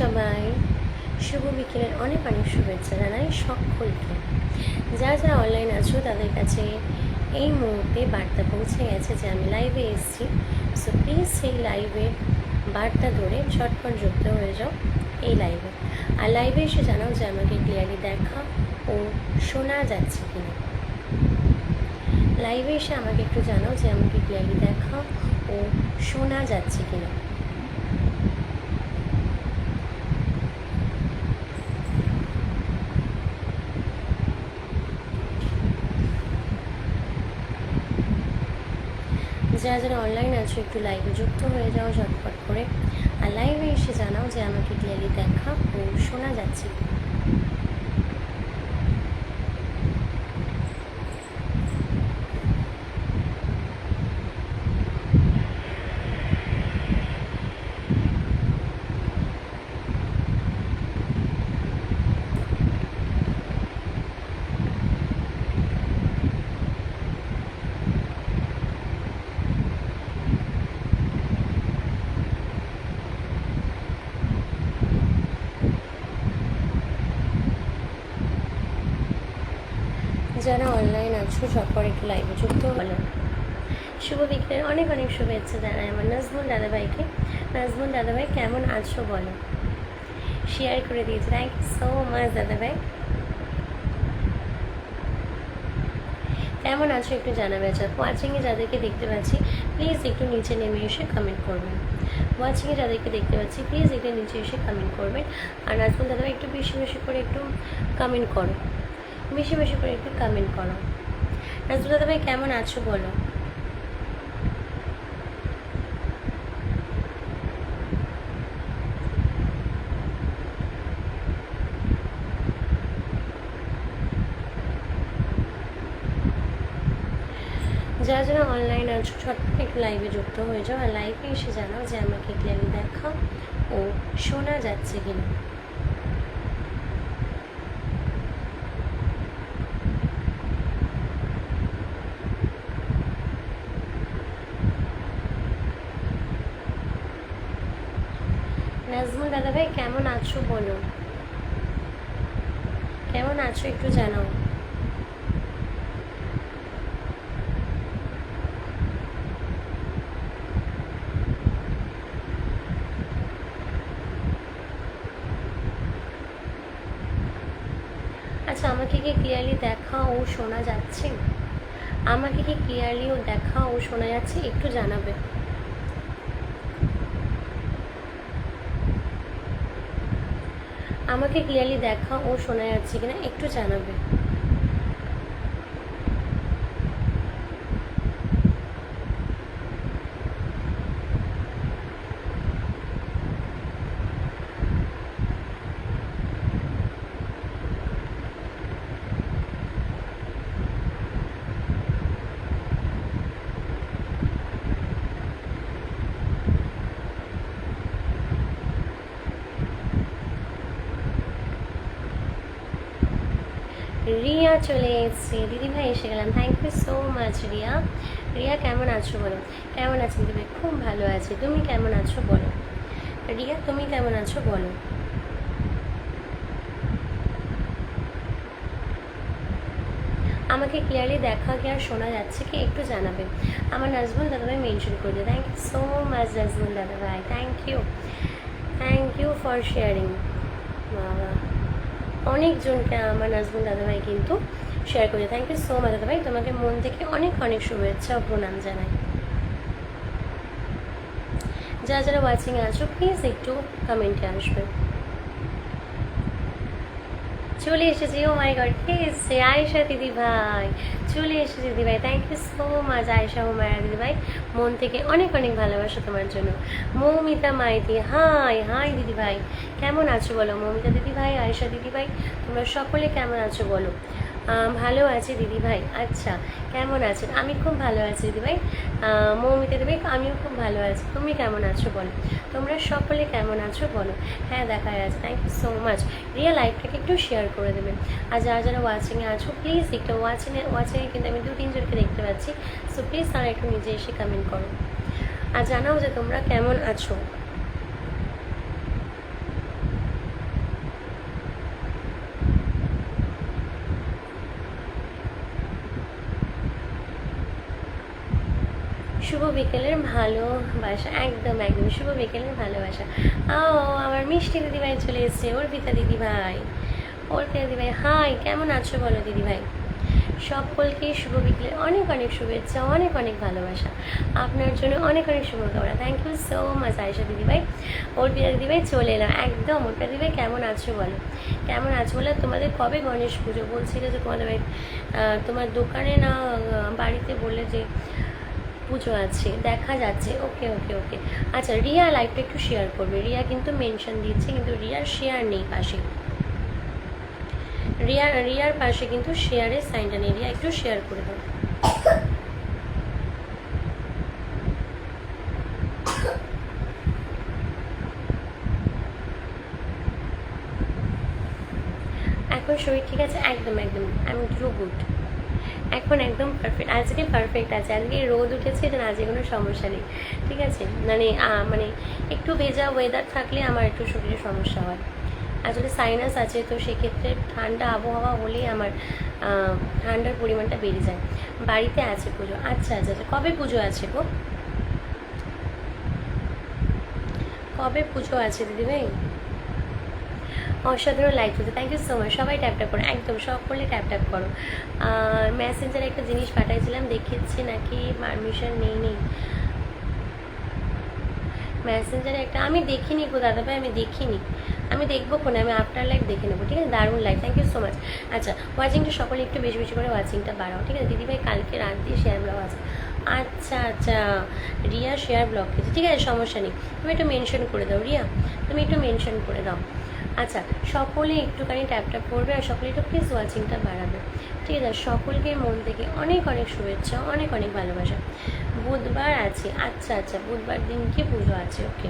সবাই শুভ বিকেলের অনেক অনেক শুভেচ্ছা জানাই সকলকে। যারা যারা অনলাইন আছো, তাদের কাছে এই মুহূর্তে বার্তা পৌঁছে গেছে যে আমি লাইভে এসেছি। সো প্লিজ সেই লাইভে বার্তা ধরে ঝটপট যুক্ত হয়ে যাও এই লাইভে আর লাইভে এসে জানাও যে আমাকে ক্লিয়ারলি দেখা ও শোনা যাচ্ছে কিনা। লাইভে এসে আমাকে একটু জানাও যে আমাকে ক্লিয়ারলি দেখা ও শোনা যাচ্ছে কিনা। যারা যারা অনলাইন আছো, একটু লাইভে যুক্ত হয়ে যাও ঝটপট করে। আর লাইভে এসে জানাও যে আমাকে ক্লিয়ারলি দেখা ও শোনা যাচ্ছে কি। যারা অনলাইন আছো ঝটপট একটু লাইভে যুক্ত হলো। শুভ বিকেলের অনেক অনেক শুভেচ্ছা জানাই আমার নাজমুল দাদাভাইকে। নাজমুল দাদাভাই, কেমন আছো বলো? শেয়ার করে দিয়েছে। থ্যাংক ইউ সো মাচ দাদাভাই। কেমন আছো একটু জানাবে? আচ্ছা ওয়াচিংয়ে যাদেরকে দেখতে পাচ্ছি প্লিজ একটু নিচে নেমে এসে কমেন্ট করবেন। ওয়াচিংয়ে যাদেরকে দেখতে পাচ্ছি প্লিজ একটু নিচে এসে কমেন্ট করবেন। আর নাজমুল দাদাভাই, একটু বেশি বেশি করে একটু কমেন্ট করো। বেশি বেশি করে একটু কমেন্ট করো। নাজমুল দাদাভাই কেমন আছো বলো? যারা যারা অনলাইন আছো ছটফট একটু লাইভে যুক্ত হয়ে যাও আর লাইভে এসে জানাও যে আমাকে ক্লিয়ারলি দেখাও ও শোনা যাচ্ছে কিনা। নাজমুল দাদাভাই কেমন আছো বলো? কেমন আছো একটু জানাও। আচ্ছা আমাকে কি ক্লিয়ারলি দেখা ও শোনা যাচ্ছে? আমাকে কি ক্লিয়ারলি ও দেখা ও শোনা যাচ্ছে? একটু জানাবে। আমাকে ক্লিয়ারলি দেখা ও শোনা যাচ্ছে কিনা একটু জানাবে। রিয়া চলে এসেছে। দিদিভাই এসে গেলাম thank you so much Riya. Riya, কেমন আছো বলো? কেমন আছো? দিদিভাই খুব ভালো আছি। তুমি কেমন আছো বলো? রিয়া, তুমি কেমন আছো বলো? আমাকে ক্লিয়ারলি দেখা কি আর শোনা যাচ্ছে কি একটু জানাবে। আমার নাজমুল দাদাভাই মেনশন করে দিও। Thank you so much Nazmul দাদাভাই। Thank you thank you for sharing বাবা। অনেকজনকে আমার নাজমুল দাদাভাই কিন্তু শেয়ার করে থ্যাংক ইউ সো মাচ দাদাভাই। তোমাকে মন থেকে অনেক অনেক শুভেচ্ছা ও প্রণাম জানাই। যারা যারা ওয়াচিংয়ে আছো প্লিজ একটু কমেন্টে আসবে। চলে এসেছি ও মাই গড কে এসছে আয়েশা দিদি ভাই, চলে এসেছি দিদি ভাই thank you so much Ayesha Maya দিদি ভাই, মন থেকে অনেক অনেক ভালোবাসা তোমার জন্য। মৌমিতা মাইতি হাই হাই দিদি ভাই, কেমন আছো বলো? মৌমিতা দিদি ভাই, আয়েশা দিদি ভাই, তোমরা সকলে কেমন আছো বলো? ভালো আছি দিদি ভাই। আচ্ছা কেমন আছেন? আমি খুব ভালো আছি দিদি ভাই। আহ, মৌমিতা ভাই আমিও খুব ভালো আছি। তুমি কেমন আছো বলো? তোমরা সকলে কেমন আছো বলো? হ্যাঁ দেখা যাচ্ছে। Thank you so much Riya লাইফটাকে একটু শেয়ার করে দেবেন। আর যারা যারা ওয়াচিংয়ে আছো প্লিজ একটু ওয়াচিংয়ে ওয়াচিংয়ে কিন্তু আমি দু তিনজনকে দেখতে পাচ্ছি। সো প্লিজ তারা একটু নিজে এসে কমেন্ট করো। আর জানাও যে তোমরা কেমন আছো। শুভ বিকেলের ভালোবাসা, একদম একদম, শুভ বিকেলের ভালোবাসা। ও আমার মিষ্টি দিদিভাই চলে এসছে, অর্পিতা দিদিভাই। অর্পিতা দিদিভাই হাই কেমন আছো বলো দিদিভাই? সকলকে শুভ বিকেলের অনেক অনেক শুভেচ্ছা, অনেক অনেক ভালোবাসা। আপনার জন্য অনেক অনেক শুভকামনা। Thank you so much Ayesha দিদিভাই। অর্পিতা দিদিভাই চলে এলাম। একদম, অর্পিতা দিদিভাই, কেমন আছো বলো? কেমন আছো বলে? তোমাদের কবে গণেশ পুজো? বলছিলে যে তোমাদের তোমার দোকানে না বাড়িতে বললে যে পুজো আছে, দেখা যাচ্ছে। ওকে ওকে ওকে আচ্ছা রিয়া লাইভটা একটু শেয়ার করবে। রিয়া কিন্তু মেনশন দিচ্ছে, কিন্তু রিয়ার শেয়ার নেই পাশে। রিয়া, রিয়ার পাশে কিন্তু শেয়ারের সাইনটা নেই। রিয়া, একটু শেয়ার করে দাও। এখন শরীর ঠিক আছে? একদম একদম। আই এম ট্রু গুড এখন একদম পারফেক্ট আজকে পারফেক্ট আছে। আজকে রোদ উঠেছে এটা আজকে কোনো সমস্যা নেই। ঠিক আছে? মানে মানে একটু ভেজা ওয়েদার থাকলে আমার একটু শরীরে সমস্যা হয়। আসলে সাইনাস আছে, তো সেক্ষেত্রে ঠান্ডা আবহাওয়া হলেই আমার ঠান্ডার পরিমাণটা বেড়ে যায়। বাড়িতে আছে পুজো। আচ্ছা আচ্ছা আচ্ছা কবে পুজো আছে গো? কবে পুজো আছে দিদিভাই? অসাধারণ হচ্ছে থ্যাংক ইউ সো মাচ সবাই ট্যাপ ট্যাপ করো। একদম সকলে ট্যাপ ট্যাপ করো। মেসেঞ্জারে একটা জিনিস পাঠাইছিলাম দেখিচ্ছে নাকি পারমিশন নেই নেই। মেসেঞ্জারে একটা, আমি দেখিনি গো দাদা ভাই, আমি দেখিনি। আমি দেখব কোন, আমি আফটার লাইফ দেখে নেব, ঠিক আছে? দারুণ life thank you so much আচ্ছা ওয়াচিংটা সকলে একটু বেশি বেশি করে ওয়াচিংটা বাড়াও, ঠিক আছে? দিদিভাই কালকে রাত দিয়ে শেয়ার ব্লগ আছে। আচ্ছা আচ্ছা। রিয়া শেয়ার ব্লগ ঠিক আছে? সমস্যা নেই। তুমি একটু মেনশন করে দাও, রিয়া। তুমি একটু মেনশন করে দাও। আচ্ছা সকলে একটুখানি ট্যাপ ট্যাপ করবে আর সকলে একটু প্লিজ ওয়াচিংটা বাড়াবে। ঠিক আছে, সকলকে মন থেকে অনেক অনেক শুভেচ্ছা, অনেক অনেক ভালোবাসা। বুধবার আছে আচ্ছা আচ্ছা বুধবার দিনকে পুজো আছে ওকে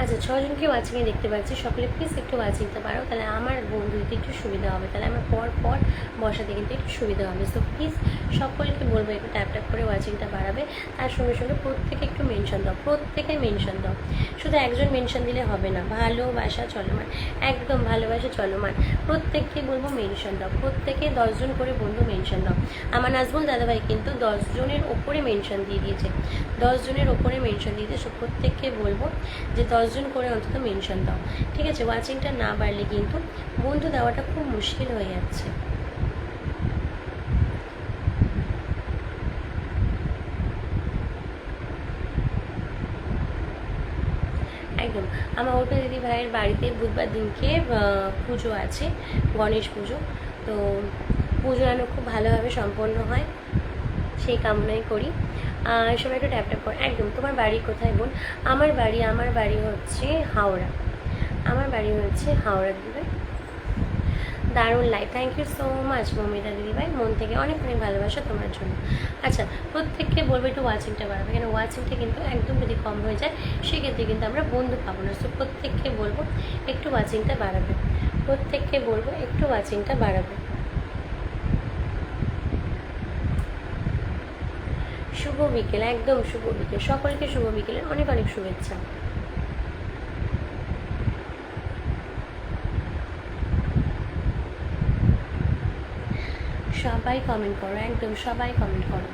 আচ্ছা ছজনকে ওয়াচিংয়ে দেখতে পাচ্ছি। সকলে প্লিজ একটু ওয়াচিংটা পারো, তাহলে আমার বন্ধুদের একটু সুবিধা হবে। তাহলে আমার পর পর বসাতে কিন্তু একটু সুবিধা হবে। সো প্লিজ সকলকে বলব, একটু ট্যাপ ট্যাপ করে ওয়াচিংটা বাড়াবে। তার সঙ্গে সঙ্গে প্রত্যেকে একটু মেনশন দাও, প্রত্যেকে মেনশন দাও। শুধু একজন মেনশন দিলে হবে না। ভালোবাসা চলমান, একদম ভালোবাসা চলমান। প্রত্যেককে বলব মেনশন দাও। প্রত্যেকে দশজন করে বন্ধু মেনশন দাও। আমার নাজমুল দাদাভাই কিন্তু দশজনের ওপরে মেনশন দিয়ে দিয়েছে। দশজনের ওপরে মেনশন দিয়ে দিয়েছে। প্রত্যেককে বলব যে দশজন করে অন্তত মেনশন দাও। ঠিক আছে ওয়াচিংটা না বাড়লে কিন্তু বন্ধু দেওয়াটা খুব মুশকিল হয়ে যাচ্ছে। একদম, আমার ওটা দিদি ভাইয়ের বাড়িতে বুধবার দিনকে পুজো আছে, গণেশ পুজো। তো পুজো যেন খুব ভালোভাবে সম্পন্ন হয়। সেই কামনাই করি। সবাই একটু ট্যাপ ট্যাপ করে। একদম, তোমার বাড়ি কোথায় বোন? আমার বাড়ি আমার বাড়ি হচ্ছে হাওড়া। আমার বাড়ি হচ্ছে হাওড়া দিদিভাই। দারুণ life thank you so much Mamita দিদিভাই। মন থেকে অনেক অনেক ভালোবাসা তোমার জন্য। আচ্ছা প্রত্যেককে বলব একটু ওয়াচিংটা বাড়াবে। কেন ওয়াচিংটা কিন্তু একদম যদি কম হয়ে যায়, সেক্ষেত্রে কিন্তু আমরা বন্ধু পাবো না। সো প্রত্যেককে বলব একটু ওয়াচিংটা বাড়াবে। প্রত্যেককে বলব একটু ওয়াচিংটা বাড়াবে। শুভ বিকেল, একদম শুভ বিকেল। সকলকে শুভ বিকেলের অনেক অনেক শুভেচ্ছা। সবাই কমেন্ট করো, একদম সবাই কমেন্ট করো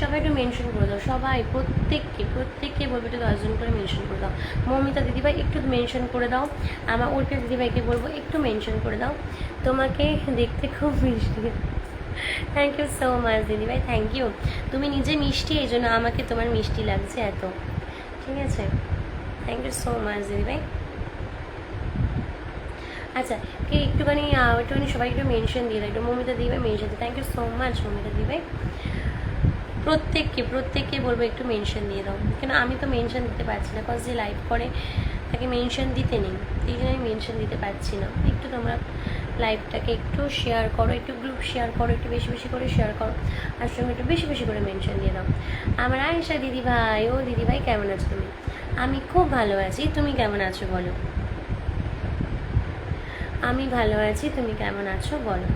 সবাই একটু মেনশন করে দাও। সবাই, প্রত্যেককে প্রত্যেককে বলব একটু দশজন করে মেনশন করে দাও। মৌমিতা দিদিভাই, একটু মেনশন করে দাও। আমার অর্পিতা দিদিভাইকে বলব, একটু মেনশন করে দাও। তোমাকে দেখতে খুব মিষ্টি। থ্যাংক ইউ সো মাচ দিদিভাই থ্যাংক ইউ তুমি নিজে মিষ্টি, এই জন্য আমাকে তোমার মিষ্টি লাগছে এত। ঠিক আছে? থ্যাংক ইউ সো মাচ দিদিভাই। আচ্ছা কি একটুখানি একটুখানি সবাই একটু মেনশন দিয়ে দাও। একটু মমিতা দিবে mention thank you so much Mamita দিবে প্রত্যেককে প্রত্যেককে বলব একটু মেনশন দিয়ে দাও। কেন আমি তো মেনশন দিতে পারছি না কজ যে লাইভ করে, তাকে মেনশন দিতে নেই। এই জন্য আমি মেনশন দিতে পারছি না। একটু তোমরা লাইভটাকে একটু শেয়ার করো, একটু গ্রুপ শেয়ার করো, একটু বেশি বেশি করে শেয়ার করো আর সঙ্গে একটু বেশি বেশি করে মেনশন দিয়ে দাও। আমার আয়েশা দিদি ভাই ও দিদি ভাই কেমন আছো তুমি? আমি খুব ভালো আছি, তুমি কেমন আছো বলো? আমি ভালো আছি, তুমি কেমন আছো বলো?